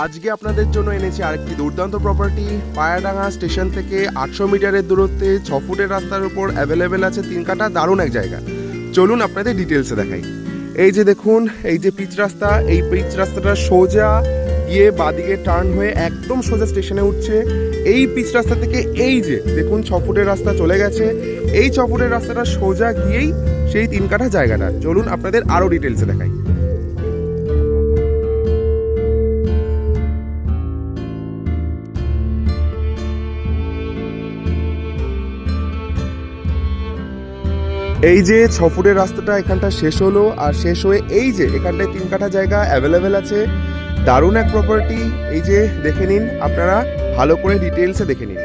আজকে আপনাদের জন্য এনেছি আরেকটি দুর্দান্ত প্রপার্টি পায়াডাঙ্গা স্টেশন থেকে আটশো মিটারের দূরত্বে ছ ফুটের রাস্তার উপর অ্যাভেলেবেল আছে তিন কাটা দারুণ এক জায়গা। চলুন আপনাদের ডিটেলসে দেখাই। এই যে দেখুন, এই যে পিচ রাস্তা, এই পিচ রাস্তাটা সোজা গিয়ে বাদিকে টার্ন হয়ে একদম সোজা স্টেশনে উঠছে। এই পিচ রাস্তা থেকে এই যে, দেখুন ছ ফুটের রাস্তা চলে গেছে। এই ছ ফুটের রাস্তাটা সোজা গিয়েই সেই তিন কাঠা জায়গাটা। চলুন আপনাদের আরও ডিটেলসে দেখাই। এই যে ছ ফুটের রাস্তাটা এখানটা শেষ হলো, আর শেষ হয়ে এই যে এখানটায় তিন কাঠা জায়গা অ্যাভেলেবেল আছে। দারুণ এক প্রপার্টি এই যে দেখে নিন, আপনারা ভালো করে ডিটেলসে দেখে নিন।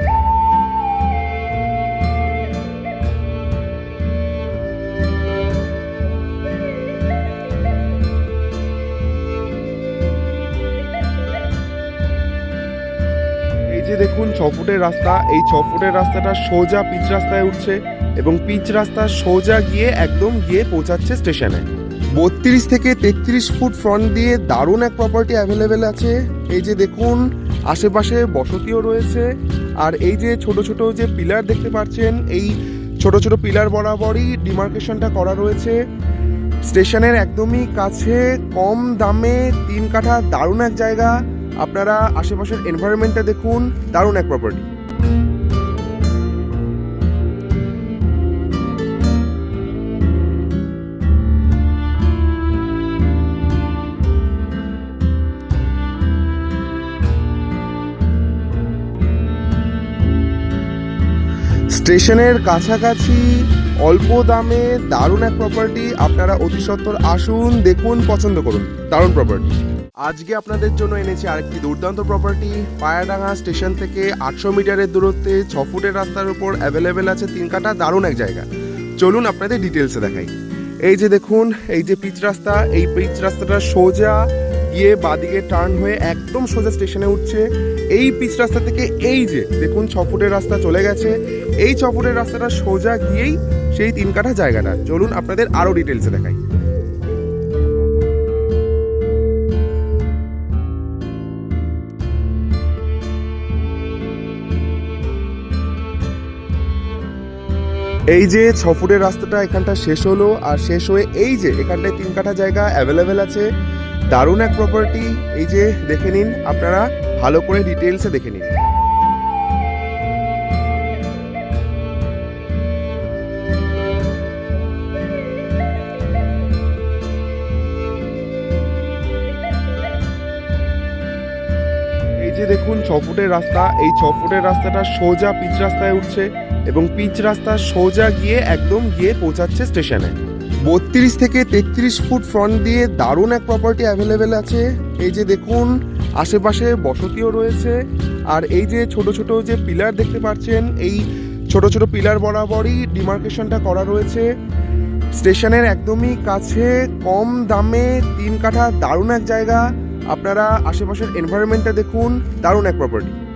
এই যে দেখুন, ছ ফুটের রাস্তা। এই ছ ফুটের রাস্তাটা সোজা পিচ রাস্তায় উঠছে। এবং পিচ রাস্তা সোজা গিয়ে একদম গিয়ে পৌঁছাচ্ছে স্টেশনে। বত্রিশ থেকে তেত্রিশ ফুট ফ্রন্ট দিয়ে দারুণ এক প্রপার্টি অ্যাভেলেবেল আছে। এই যে দেখুন, আশেপাশে বসতিও রয়েছে। আর এই যে ছোট ছোট যে পিলার দেখতে পাচ্ছেন, এই ছোট ছোট পিলার বরাবরই ডিমার্কেশনটা করা রয়েছে। স্টেশনের একদমই কাছে, কম দামে তিন কাঠা দারুণ এক জায়গা। আপনারা আশেপাশের এনভায়রনমেন্টটা দেখুন, দারুণ এক প্রপার্টি স্টেশনের কাছাকাছি অল্প দামে দারুণ এক প্রপার্টি আপনারা অতি সত্বর আসুন, দেখুন, পছন্দ করুন। দারুণ প্রপার্টি আজকে আপনাদের জন্য এনেছি আরেকটি দুর্দান্ত প্রপার্টি পায়াডাঙ্গা স্টেশন থেকে আটশো মিটারের দূরত্বে, ছ ফুটের রাস্তার উপর অ্যাভেলেবেল আছে তিন কাটা দারুণ এক জায়গা। চলুন আপনাদের ডিটেলসে দেখাই। এই যে দেখুন, এই যে পিচ রাস্তা, এই পিচ রাস্তাটা সোজা গিয়ে বাদিকে টার্ন হয়ে একদম সোজা স্টেশনে উঠছে। এই পিচ রাস্তা থেকে এই যে, দেখুন ছ ফুটের রাস্তা চলে গেছে। এই ছ ফুটের রাস্তাটা সোজা গিয়েই সেই তিন কাঠা জায়গাটা। চলুন আপনাদের আরও ডিটেলসে দেখাই। এই যে ছ ফুটের রাস্তাটা এখানটা শেষ হলো, আর শেষ হয়ে এই যে এখানটায় তিন কাঠা জায়গা অ্যাভেলেবেল আছে। দারুণ এক প্রপার্টি এই যে দেখে নিন আপনারা, ভালো করে ডিটেলসে দেখে নিন। যে দেখুন, ছ ফুটের রাস্তা, এই ছ ফুটের রাস্তাটা সোজা পিচ রাস্তায় উঠছে এবং পিচ রাস্তা সোজা গিয়ে একদম গিয়ে পৌঁছাচ্ছে স্টেশনে বত্রিশ থেকে তেত্রিশ ফুট ফ্রন্ট দিয়ে দারুণ এক প্রপার্টি অ্যাভেলেবেল আছে। এই যে দেখুন, আশেপাশে বসতিও রয়েছে। আর এই যে ছোট ছোট যে পিলার দেখতে পাচ্ছেন, এই ছোট ছোট পিলার বরাবরই ডিমার্কেশনটা করা রয়েছে। স্টেশনের একদমই কাছে, কম দামে তিন কাঠা দারুণ এক জায়গা। আপনারা আশেপাশের এনভায়রনমেন্টটা দেখুন, দারুণ এক প্রপার্টি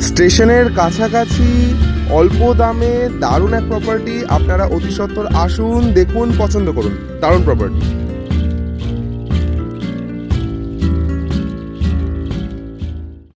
স্টেশনের কাছাকাছি অল্প দামে দারুণ এক প্রপার্টি আপনারা অতি সত্বর আসুন, দেখুন, পছন্দ করুন। দারুণ প্রপার্টি